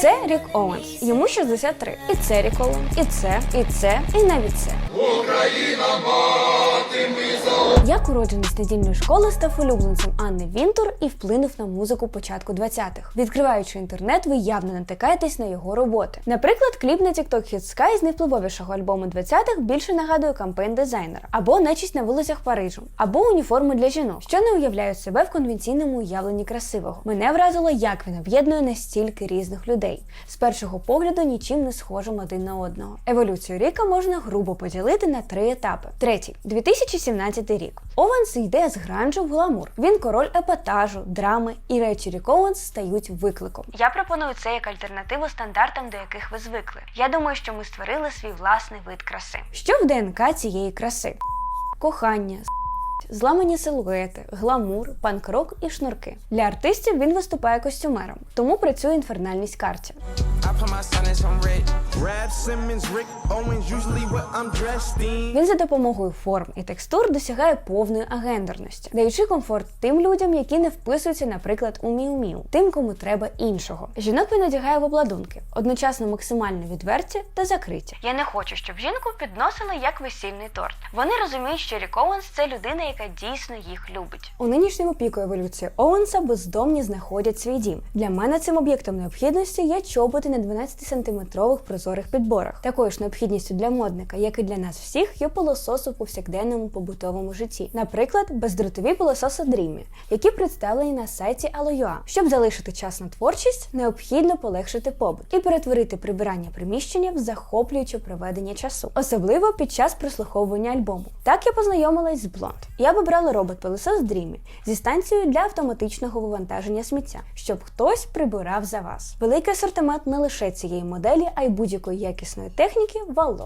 Це Рік Оуенс. Йому 63. І це Рік Оуенс. І це, і це, і навіть це. Як уродженець недільної школи став улюбленцем Анни Вінтур і вплинув на музику початку 20-х. Відкриваючи інтернет, ви явно натикаєтесь на його роботи. Наприклад, кліп на TikTok Hit Sky з найвпливовішого альбому 20-х більше нагадує кампейн дизайнера, або нечість на вулицях Парижу, або уніформи для жінок, що не уявляють себе в конвенційному уявленні красивого. Мене вразило, як він об'єднує настільки різних людей. З першого погляду нічим не схожим один на одного. Еволюцію Ріка можна грубо поділити на три етапи. Третій 2017 рік. Ованс йде з гранжу в гламур. Він король епатажу, драми і речі Рік Оуенс стають викликом. Я пропоную це як альтернативу стандартам, до яких ви звикли. Я думаю, що ми створили свій власний вид краси. Що в ДНК цієї краси? Кохання, Зламані силуети, гламур, панк-рок і шнурки. Для артистів він виступає костюмером, тому працює інфернальність карті. Він за допомогою форм і текстур досягає повної агендерності, даючи комфорт тим людям, які не вписуються, наприклад, у міу-міу, тим, кому треба іншого. Жінок він одягає в обладунки, одночасно максимально відверті та закриті. Я не хочу, щоб жінку підносили як весільний торт. Вони розуміють, що Рік Оуенс – це людина, яка дійсно їх любить. У нинішньому піку еволюції Оуенса бездомні знаходять свій дім. Для мене цим об'єктом необхідності є чоботи на 12-сантиметрових прозорих підборах. Такою ж необхідністю для модника, як і для нас всіх, є пилососи в повсякденному побутовому житті. Наприклад, бездротові пилососи Dreamy, які представлені на сайті Alo.ua. Щоб залишити час на творчість, необхідно полегшити побут і перетворити прибирання приміщення в захоплююче проведення часу, особливо під час прослуховування альбому. Так я познайомилась з Blond. Я вибрала робот-пилосос Dreamy зі станцією для автоматичного вивантаження сміття, щоб хтось прибирав за вас. Великий асортимент не лише цієї моделі, а й будь-якої якісної техніки вало.